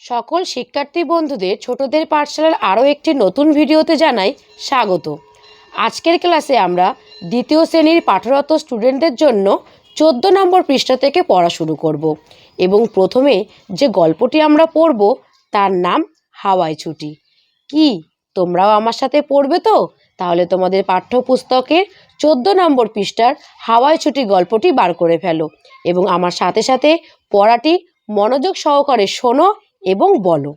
সকল শিক্ষার্থী বন্ধুদের ছোটদের পাঠশালার আরও একটি নতুন ভিডিওতে জানাই স্বাগত। আজকের ক্লাসে আমরা দ্বিতীয় শ্রেণির পাঠরত স্টুডেন্টদের জন্য চোদ্দ নম্বর পৃষ্ঠা থেকে পড়া শুরু করব এবং প্রথমে যে গল্পটি আমরা পড়ব তার নাম হাওয়াই ছুটি। কি, তোমরাও আমার সাথে পড়বে তো? তাহলে তোমাদের পাঠ্যপুস্তকের চোদ্দ নম্বর পৃষ্ঠার হাওয়াই ছুটি গল্পটি বার করে ফেলো এবং আমার সাথে সাথে পড়াটি মনোযোগ সহকারে শোনো এবং বলো।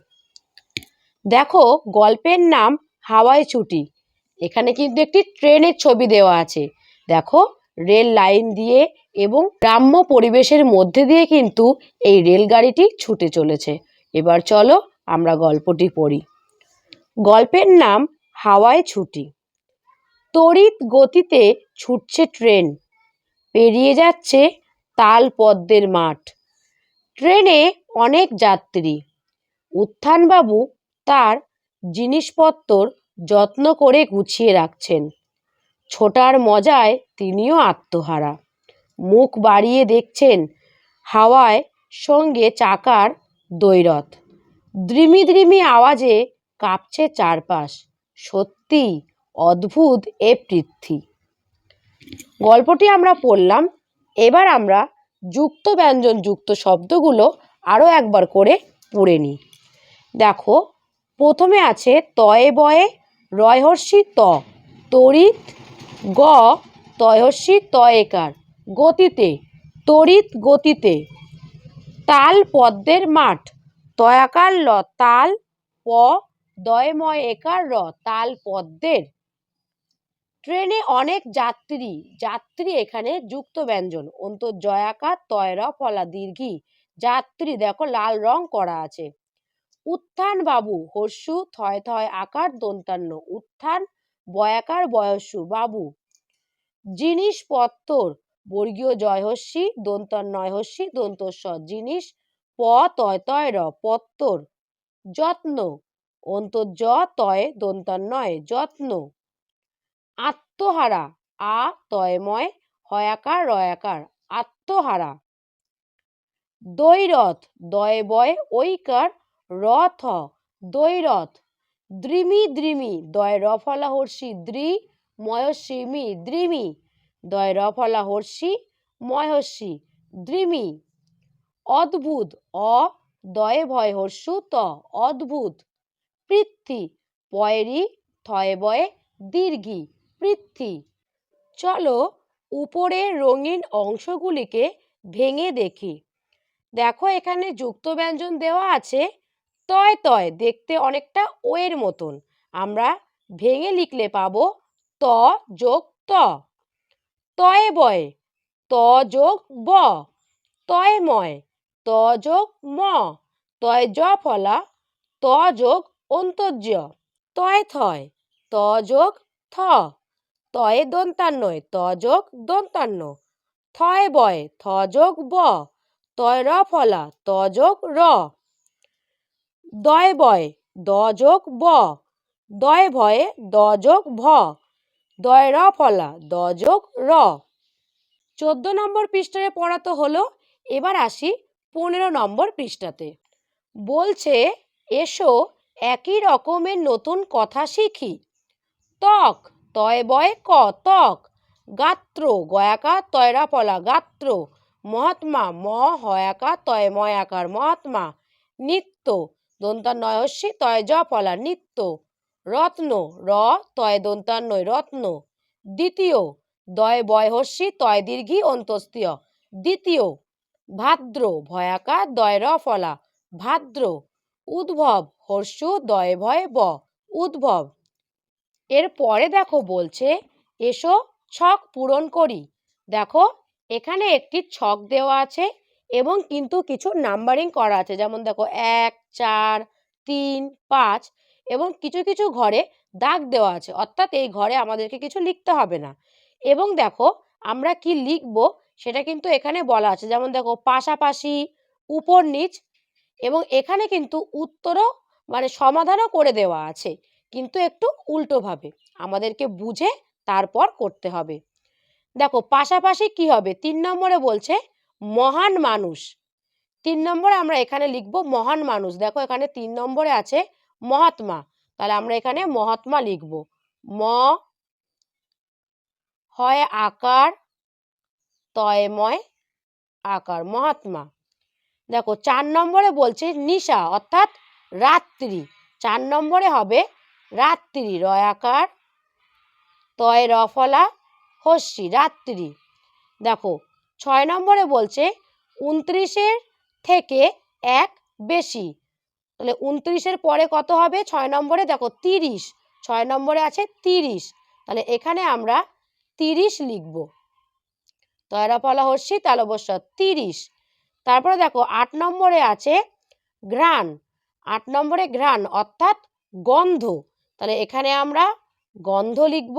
দেখো, গল্পের নাম হাওয়াই ছুটি এখানে কিন্তু একটি ট্রেনের ছবি দেওয়া আছে। দেখো, রেল লাইন দিয়ে এবং গ্রাম্য পরিবেশের মধ্যে দিয়ে কিন্তু এই রেলগাড়িটি ছুটে চলেছে। এবার চলো আমরা গল্পটি পড়ি। গল্পের নাম হাওয়ায় ছুটি। তড়িৎ গতিতে ছুটছে ট্রেন। পেরিয়ে যাচ্ছে তাল পদ্মের মাঠ। ট্রেনে অনেক যাত্রী। উত্থানবাবু তার জিনিসপত্র যত্ন করে গুছিয়ে রাখছেন। ছোটার মজায় তিনিও আত্মহারা। মুখ বাড়িয়ে দেখছেন হাওয়ায় সঙ্গে চাকার দৈরথ। দ্রিমি দ্রিমি আওয়াজে কাঁপছে চারপাশ। সত্যি অদ্ভুত এ পৃথ্বী। গল্পটি আমরা পড়লাম, এবার আমরা যুক্ত ব্যঞ্জন যুক্ত শব্দগুলো আরও একবার করে পড়ে নিই। দেখো, প্রথমে আছে তয়ে বয়ে, রয়হর্ষি ত তড়িৎ গ, তয়হর্ষি তয়েকার, গতিতে তড়িৎ গতিতে। তাল পদ্মের মাঠ, তয়াকার ল, তাল, প, দয়ময় একার র, তাল পদ্মের। ট্রেনে অনেক যাত্রী যাত্রী এখানে যুক্ত ব্যঞ্জন অন্ত জয়াকার তয়রা ফলা দীর্ঘি যাত্রী, দেখো, লাল রং করা আছে। উত্থান বাবু, হর্ষু, থয় থয় আকার দন্তান্ন, উত্থান বয়াকার বয়স্যু বাবু। জিনিসপত্তর বর্গীয় জয়হস্যি দন্তন্নয়হস্যি দন্তস্ব জিনিস, প তয় তয় র, পত্তর, যত্ন অন্তর জ তয় নয়, যত্ন। আত্মহারা, আ তয়ময় হয়াকার রয়াকার, আত্মহারা। দৈরথ, দয় বয়, ঐকার রথ দৈরথ দ্রিমি দ্রিমি দয় রফলা হর্ষি দ্রি ময়স্বী মি দ্রিমি। দয় রফলা হর্ষি, ময়স্বী দ্রিমি। অদ্ভুত, অ দয়ে ভয় হর্ষু, ত, অদ্ভুত। পৃথ্বী, পয়েরি, থয়ে বয়ে দীর্ঘি, পৃথ্বী। চলো উপরের রঙিন অংশগুলিকে ভেঙে দেখি। দেখো এখানে যুক্ত ব্যঞ্জন দেওয়া আছে। তয় তয় দেখতে অনেকটা ওয়ের মতন। আমরা ভেঙে লিখলে পাবো ত যোগ ত। তয়ে বয়ে, ত যোগ ব। তয় ময়, ত যোগ ম। তয় জ ফলা, ত যোগ অন্তর্য। তয় থয়, ত যোগ থ। তয়ে দন্তান্নয় ত যোগ দন্তান্ন। থয় বয়, থ যোগ ব। তয় র ফলা, ত যোগ র। দয় বয়, দ যোগ ব। দয় ভয়ে দ যোগ ভ। দয় র ফলা, দ যোগ র। চোদ্দ নম্বর পৃষ্ঠায় পড়া তো হলো, এবার আসি পনেরো নম্বর পৃষ্ঠাতে। বলছে, এসো, একই রকমের নতুন কথা শিখি। ত্বক তয় বয় ক ত্বক গাত্র, গয়াকা, তয়রা পলা গাত্র। মহাত্মা, ম, হয়াকা, তয়, ময়াকার মহাত্মা। নিত্য দন্তান্নয়স্যি তয় জ ফলা নিত্য। রত্ন, র, তয় দন্তান্নয় রত্ন। দ্বিতীয়, দয় বয়হস্যি তয় দীর্ঘি অন্তস্তীয় দ্বিতীয়, ভাদ্র, ভয়াকা দয় র ফলা। ভাদ্র, উদ্ভব, হর্ষু দয় ভয় ব। উদ্ভব, এর পরে দেখো বলছে, এসো ছক পূরণ করি। দেখো, এখানে একটি ছক দেওয়া আছে। এবং কিন্তু কিছু নাম্বারিং করা আছে। যেমন দেখো, এক, চার, তিন, পাঁচ এবং কিছু কিছু ঘরে দাগ দেওয়া আছে। অর্থাৎ এই ঘরে আমাদেরকে কিছু লিখতে হবে না। এবং দেখো, আমরা কি লিখব সেটা কিন্তু এখানে বলা আছে। যেমন দেখো, পাশাপাশি, উপর নিচ এবং এখানে কিন্তু উত্তরও মানে সমাধানও করে দেওয়া আছে। কিন্তু একটু উল্টোভাবে। আমাদেরকে বুঝে তারপর করতে হবে। দেখো, পাশাপাশি কি হবে? তিন নম্বরে বলছে মহান মানুষ। তিন নম্বরে আমরা এখানে লিখব মহান মানুষ। দেখো এখানে তিন নম্বরে আছে মহাত্মা। তাহলে আমরা এখানে মহাত্মা লিখব। ম হয় আকার, তয়ময় আকার, মহাত্মা। দেখো চার নম্বরে বলছে নিশা, অর্থাৎ রাত্রি। চার নম্বরে হবে রাত্রি, রয় আকার, তয় রফলা, হস্যি, রাত্রি। দেখো ছয় নম্বরে বলছে উনত্রিশের থেকে এক বেশি। তাহলে উনত্রিশের পরে কত হবে? ছয় নম্বরে দেখো তিরিশ। ছয় নম্বরে আছে তিরিশ। তাহলে এখানে আমরা তিরিশ লিখব। তয়রাফলা হর্ষি তালবস্য তিরিশ। তারপরে দেখো আট নম্বরে আছে ঘ্রাণ। আট নম্বরে ঘ্রাণ অর্থাৎ গন্ধ। তাহলে এখানে আমরা গন্ধ লিখব।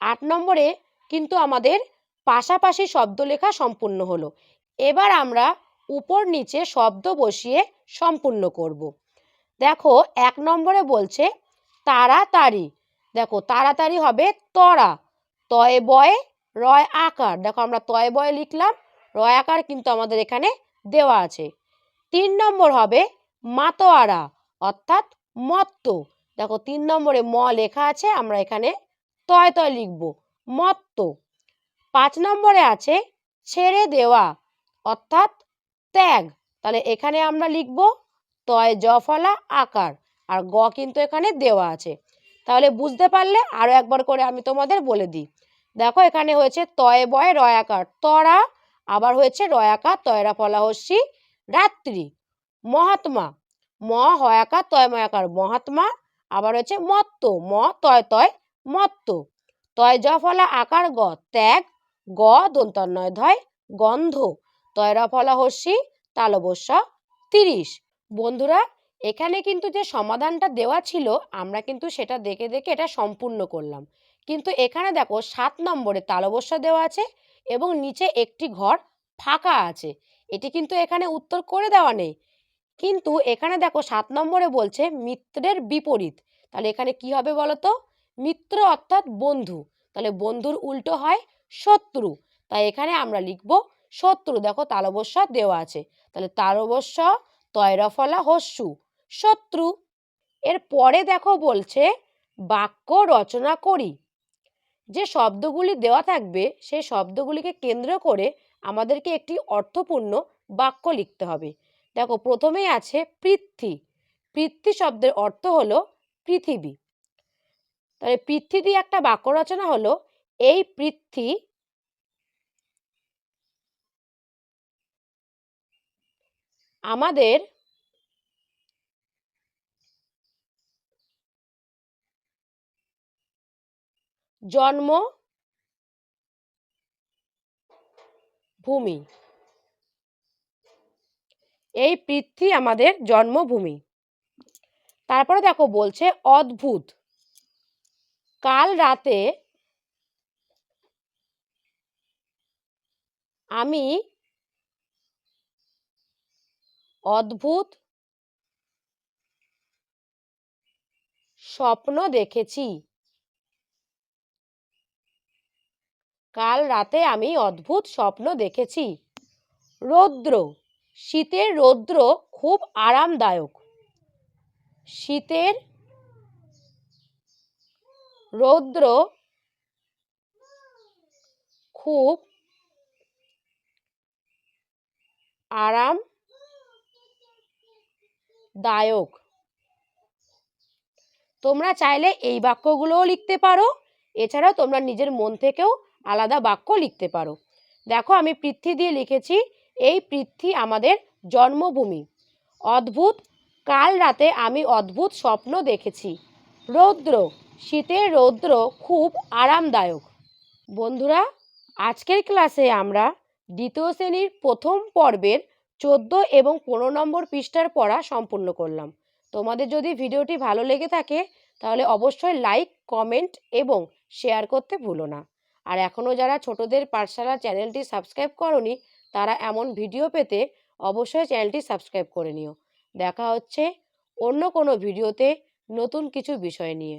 আট নম্বরে কিন্তু আমাদের পাশাপাশি শব্দ লেখা সম্পূর্ণ হলো। এবার আমরা উপর নিচে শব্দ বসিয়ে সম্পূর্ণ করব। দেখো, এক নম্বরে বলছে, তাড়াতাড়ি। দেখো, তাড়াতাড়ি হবে তরা তয় বয়ে, রয় আকার। দেখো, আমরা তয় বয়ে লিখলাম, রয় আকার কিন্তু আমাদের এখানে দেওয়া আছে। তিন নম্বর হবে মাতোয়ারা, অর্থাৎ মত্ত। দেখো, তিন নম্বরে ম লেখা আছে, আমরা এখানে তয় তয় লিখব, মত্ত। পাঁচ নম্বরে আছে ছেড়ে দেওয়া, অর্থাৎ ত্যাগ। তাহলে এখানে আমরা লিখব তয় জফলা আকার, আর গ কিন্তু এখানে দেওয়া আছে। তাহলে বুঝতে পারলে আরও একবার করে আমি তোমাদের বলে দিই। দেখো এখানে হয়েছে তয় বয় রয়াকার তরা, আবার হয়েছে রয়াকার তয়রা ফলাহস্যি, রাত্রি। মহাত্মা, ম হয়াকার তয়ময়াকার মহাত্মা, আবার হয়েছে মত্ত, ম তয় তয় মত্ত। তয় জফলা আকার গ, ত্যাগ গ দন্তন্নয় ধয়, গন্ধ তয়রা ফলা হস্যি তালবস্যা, তিরিশ। বন্ধুরা, এখানে কিন্তু যে সমাধানটা দেওয়া ছিল, আমরা কিন্তু সেটা দেখে দেখে এটা সম্পূর্ণ করলাম। কিন্তু এখানে দেখো, সাত নম্বরে তালবস্যা দেওয়া আছে এবং নিচে একটি ঘর ফাঁকা আছে। এটি কিন্তু এখানে উত্তর করে দেওয়া নেই। কিন্তু এখানে দেখো, সাত নম্বরে বলছে মিত্রের বিপরীত। তাহলে এখানে কি হবে বলো তো মিত্র অর্থাৎ বন্ধু। তাহলে বন্ধুর উল্টো হয় শত্রু তাই এখানে আমরা লিখব শত্রু দেখো তালবস্য দেওয়া আছে। তাহলে তালবস্য তয়রফলা হস্যু। শত্রু এর পরে দেখো বলছে বাক্য রচনা করি। যে শব্দগুলি দেওয়া থাকবে, সেই শব্দগুলিকে কেন্দ্র করে আমাদেরকে একটি অর্থপূর্ণ বাক্য লিখতে হবে। দেখো প্রথমেই আছে পৃথ্বী। পৃথ্বী শব্দের অর্থ হলো পৃথিবী। তাহলে পৃথ্বী দিয়ে একটা বাক্য রচনা হলো এই পৃথ্বী আমাদের জন্ম ভূমি। এই পৃথ্বী আমাদের জন্মভূমি। তারপরে দেখো বলছে অদ্ভুত। কাল রাতে আমি অদ্ভুত স্বপ্ন দেখেছি। কাল রাতে আমি অদ্ভুত স্বপ্ন দেখেছি। রৌদ্র, শীতের রৌদ্র খুব আরামদায়ক। শীতের রৌদ্র খুব আরাম দায়ক। তোমরা চাইলে এই বাক্যগুলোও লিখতে পারো। এছাড়াও তোমরা নিজের মন থেকেও আলাদা বাক্য লিখতে পারো। দেখো, আমি পৃথ্বী দিয়ে লিখেছি, এই পৃথ্বী আমাদের জন্মভূমি। অদ্ভুত, কাল রাতে আমি অদ্ভুত স্বপ্ন দেখেছি। রৌদ্র শীতের রৌদ্র খুব আরামদায়ক। বন্ধুরা, আজকের ক্লাসে আমরা দ্বিতীয় শ্রেণির প্রথম পর্বের চোদ্দ এবং পনেরো নম্বর পৃষ্ঠার পড়া সম্পূর্ণ করলাম। তোমাদের যদি ভিডিওটি ভালো লেগে থাকে, তাহলে অবশ্যই লাইক কমেন্ট এবং শেয়ার করতে ভুলো না। আর এখনও যারা ছোটদের পাঠশালা চ্যানেলটি সাবস্ক্রাইব করনি, তারা এমন ভিডিও পেতে অবশ্যই চ্যানেলটি সাবস্ক্রাইব করে নিও। দেখা হচ্ছে অন্য কোনো ভিডিওতে নতুন কিছু বিষয় নিয়ে।